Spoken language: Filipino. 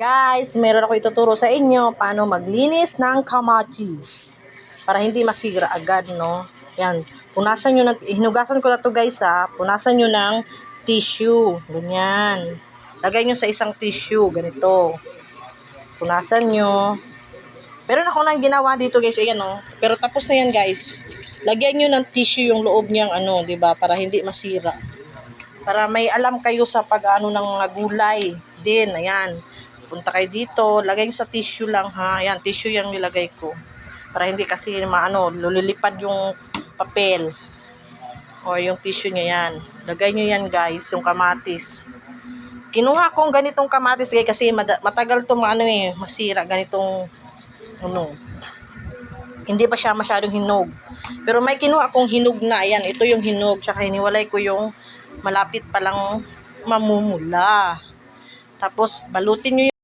Guys, meron ako ituturo sa inyo paano maglinis ng kamatis. Para hindi masira agad, no? Yan. Punasan nyo, ng, hinugasan ko na to guys ha. Punasan nyo ng tissue. Ganyan. Lagay nyo sa isang tissue. Ganito. Punasan nyo. Meron ako nang ginawa dito guys. Ayan no. Pero tapos na yan guys. Lagyan nyo ng tissue yung loob niyang ano, ba Para hindi masira. Para may alam kayo sa pag-ano ng gulay. Din, ayan. Punta kayo dito, lagay nyo sa tissue lang ha. Ayan, tissue yung nilagay ko. Para hindi kasi maano, lulilipad yung papel. O yung tissue niya yan. Lagay nyo yan guys, yung kamatis. Kinuha kong ganitong kamatis guys kasi matagal to ano eh, masira ganitong ano. Hindi pa siya masyadong hinog. Pero may kinuha akong hinog na. Ayan, ito yung hinog. Tsaka hiniwalay ko yung malapit pa lang mamumula. Tapos, balutin nyo